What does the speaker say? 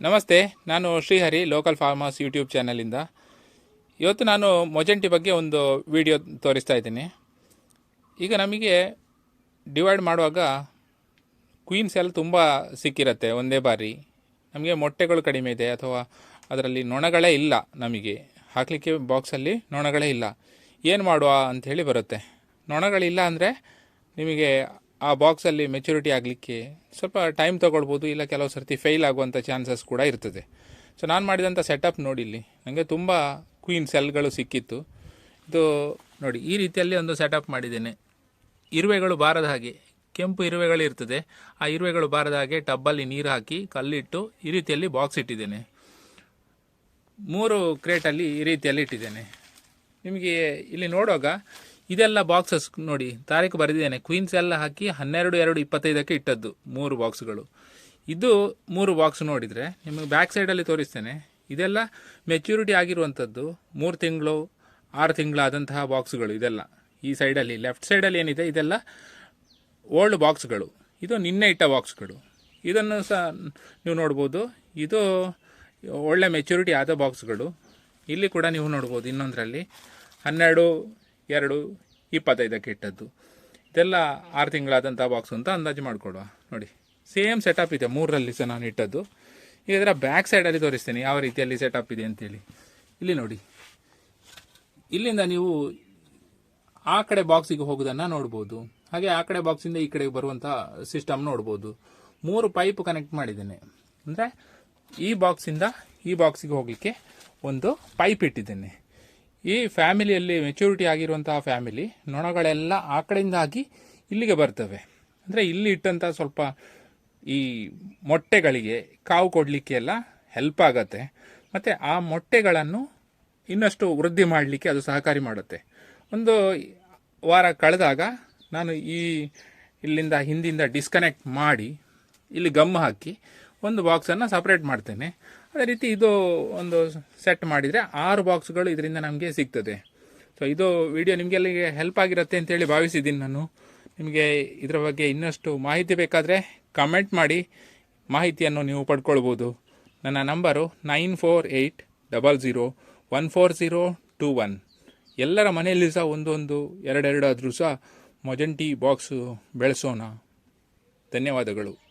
ನಮಸ್ತೆ, ನಾನು Srihari local farmers YouTube ಚಾನಲಿಂದ ಇವತ್ತು ನಾನು ಮೊಜೆಂಟಿ ಬಗ್ಗೆ ಒಂದು ವಿಡಿಯೋ ತೋರಿಸ್ತಾ ಇದ್ದೀನಿ. ಈಗ ನಮಗೆ ಡಿವೈಡ್ ಮಾಡುವಾಗ ಕ್ವೀನ್ಸ್ ಎಲ್ಲ ತುಂಬ ಸಿಕ್ಕಿರುತ್ತೆ ಒಂದೇ ಬಾರಿ. ನಮಗೆ ಮೊಟ್ಟೆಗಳು ಕಡಿಮೆ ಇದೆ ಅಥವಾ ಅದರಲ್ಲಿ ನೊಣಗಳೇ ಇಲ್ಲ ನಮಗೆ. ಹಾಕಲಿಕ್ಕೆ ಬಾಕ್ಸಲ್ಲಿ ನೊಣಗಳೇ ಇಲ್ಲ. ಏನು ಮಾಡುವ ಅಂಥೇಳಿ ಬರುತ್ತೆ. ನೊಣಗಳಿಲ್ಲ ಅಂದರೆ ನಿಮಗೆ ಆ ಬಾಕ್ಸಲ್ಲಿ ಮೆಚುರಿಟಿ ಆಗಲಿಕ್ಕೆ ಸ್ವಲ್ಪ ಟೈಮ್ ತೊಗೊಳ್ಬೋದು, ಇಲ್ಲ ಕೆಲವು ಸರ್ತಿ ಫೇಲ್ ಆಗುವಂಥ ಚಾನ್ಸಸ್ ಕೂಡ ಇರ್ತದೆ. ಸೊ ನಾನು ಮಾಡಿದಂಥ ಸೆಟಪ್ ನೋಡಿ ಇಲ್ಲಿ. ನನಗೆ ತುಂಬ ಕ್ವೀನ್ ಸೆಲ್ಗಳು ಸಿಕ್ಕಿತ್ತು. ಇದು ನೋಡಿ, ಈ ರೀತಿಯಲ್ಲಿ ಒಂದು ಸೆಟಪ್ ಮಾಡಿದ್ದೇನೆ. ಇರುವೆಗಳು ಬಾರದ ಹಾಗೆ, ಕೆಂಪು ಇರುವೆಗಳು ಇರ್ತದೆ. ಆ ಇರುವೆಗಳು ಬಾರದ ಹಾಗೆ ಟಬ್ಬಲ್ಲಿ ನೀರು ಹಾಕಿ, ಕಲ್ಲಿಟ್ಟು ಈ ರೀತಿಯಲ್ಲಿ ಬಾಕ್ಸ್ ಇಟ್ಟಿದ್ದೇನೆ. ಮೂರು ಕ್ರೇಟಲ್ಲಿ ಈ ರೀತಿಯಲ್ಲಿ ಇಟ್ಟಿದ್ದೇನೆ. ನಿಮಗೆ ಇಲ್ಲಿ ನೋಡುವಾಗ ಇದೆಲ್ಲ ಬಾಕ್ಸಸ್ ನೋಡಿ, ತಾರೀಕು ಬರೆದಿದ್ದೇನೆ. ಕ್ವೀನ್ಸ್ ಎಲ್ಲ ಹಾಕಿ ಹನ್ನೆರಡು, ಎರಡು, ಇಪ್ಪತ್ತೈದಕ್ಕೆ ಇಟ್ಟದ್ದು ಮೂರು ಬಾಕ್ಸ್ಗಳು. ಇದು ಮೂರು ಬಾಕ್ಸ್ ನೋಡಿದರೆ ನಿಮಗೆ ಬ್ಯಾಕ್ ಸೈಡಲ್ಲಿ ತೋರಿಸ್ತೇನೆ. ಇದೆಲ್ಲ ಮೆಚ್ಯೂರಿಟಿ ಆಗಿರುವಂಥದ್ದು ಮೂರು ತಿಂಗಳು, ಆರು ತಿಂಗಳಾದಂತಹ ಬಾಕ್ಸ್ಗಳು ಇದೆಲ್ಲ. ಈ ಸೈಡಲ್ಲಿ ಲೆಫ್ಟ್ ಸೈಡಲ್ಲಿ ಏನಿದೆ, ಇದೆಲ್ಲ ಓಲ್ಡ್ ಬಾಕ್ಸ್ಗಳು. ಇದು ನಿನ್ನೆ ಇಟ್ಟ ಬಾಕ್ಸ್ಗಳು. ಇದನ್ನು ಸಹ ನೀವು ನೋಡ್ಬೋದು. ಇದು ಒಳ್ಳೆ ಮೆಚುರಿಟಿ ಆದ ಬಾಕ್ಸ್ಗಳು. ಇಲ್ಲಿ ಕೂಡ ನೀವು ನೋಡ್ಬೋದು ಇನ್ನೊಂದರಲ್ಲಿ. ಹನ್ನೆರಡು ಎರಡು, ಇಪ್ಪತ್ತೈದಕ್ಕೆ ಇಟ್ಟದ್ದು. ಇದೆಲ್ಲ ಆರು ತಿಂಗಳಾದಂಥ ಬಾಕ್ಸ್ ಅಂತ ಅಂದಾಜು ಮಾಡಿಕೊಡುವ. ನೋಡಿ ಸೇಮ್ ಸೆಟಪ್ ಇದೆ. ಮೂರರಲ್ಲಿ ಸಹ ನಾನು ಇಟ್ಟದ್ದು. ಈಗ ಇದರ ಬ್ಯಾಕ್ ಸೈಡಲ್ಲಿ ತೋರಿಸ್ತೇನೆ. ಯಾವ ರೀತಿಯಲ್ಲಿ ಸೆಟಪ್ ಇದೆ ಅಂತೇಳಿ. ಇಲ್ಲಿ ನೋಡಿ. ಇಲ್ಲಿಂದ ನೀವು ಆ ಕಡೆ ಬಾಕ್ಸಿಗೆ ಹೋಗೋದನ್ನು ನೋಡ್ಬೋದು. ಹಾಗೆ ಆ ಕಡೆ ಬಾಕ್ಸಿಂದ ಈ ಕಡೆಗೆ ಬರುವಂಥ ಸಿಸ್ಟಮ್ ನೋಡ್ಬೋದು. ಮೂರು ಪೈಪ್ ಕನೆಕ್ಟ್ ಮಾಡಿದ್ದೇನೆ. ಅಂದರೆ ಈ ಬಾಕ್ಸಿಂದ ಈ ಬಾಕ್ಸಿಗೆ ಹೋಗಲಿಕ್ಕೆ ಒಂದು ಪೈಪ್ ಇಟ್ಟಿದ್ದೇನೆ. ಈ ಫ್ಯಾಮಿಲಿಯಲ್ಲಿ ಮೆಚುರಿಟಿ ಆಗಿರುವಂತಹ ಫ್ಯಾಮಿಲಿ ನೊಣಗಳೆಲ್ಲ ಆ ಕಡೆಯಿಂದಾಗಿ ಇಲ್ಲಿಗೆ ಬರ್ತವೆ. ಅಂದರೆ ಇಲ್ಲಿ ಇಟ್ಟಂಥ ಸ್ವಲ್ಪ ಈ ಮೊಟ್ಟೆಗಳಿಗೆ ಕಾವು ಕೊಡಲಿಕ್ಕೆ ಎಲ್ಲ ಹೆಲ್ಪ್ ಆಗತ್ತೆ. ಮತ್ತು ಆ ಮೊಟ್ಟೆಗಳನ್ನು ಇನ್ನಷ್ಟು ವೃದ್ಧಿ ಮಾಡಲಿಕ್ಕೆ ಅದು ಸಹಕಾರಿ ಮಾಡುತ್ತೆ. ಒಂದು ವಾರ ಕಳೆದಾಗ ನಾನು ಈ ಇಲ್ಲಿಂದ ಹಿಂದಿಂದ ಡಿಸ್ಕನೆಕ್ಟ್ ಮಾಡಿ ಇಲ್ಲಿ ಗಮ್ ಹಾಕಿ ಒಂದು ಬಾಕ್ಸನ್ನು ಸಪ್ರೇಟ್ ಮಾಡ್ತೇನೆ. ಅದೇ ರೀತಿ ಇದು ಒಂದು ಸೆಟ್ ಮಾಡಿದರೆ ಆರು ಬಾಕ್ಸ್ಗಳು ಇದರಿಂದ ನಮಗೆ ಸಿಗ್ತದೆ. ಸೊ ಇದು ವಿಡಿಯೋ ನಿಮಗೆಲ್ಲಿಗೆ ಹೆಲ್ಪ್ ಆಗಿರುತ್ತೆ ಅಂತೇಳಿ ಭಾವಿಸಿದ್ದೀನಿ ನಾನು. ನಿಮಗೆ ಇದರ ಬಗ್ಗೆ ಇನ್ನಷ್ಟು ಮಾಹಿತಿ ಬೇಕಾದರೆ ಕಮೆಂಟ್ ಮಾಡಿ. ಮಾಹಿತಿಯನ್ನು ನೀವು ಪಡ್ಕೊಳ್ಬೋದು. ನನ್ನ number nine four eight double zero one four zero two one. ಎಲ್ಲರ ಮನೆಯಲ್ಲಿ ಸಹ ಒಂದೊಂದು, ಎರಡೆರಡಾದರೂ ಸಹ ಮೊಜೆಂಟಿ ಬಾಕ್ಸು ಬೆಳೆಸೋಣ. ಧನ್ಯವಾದಗಳು.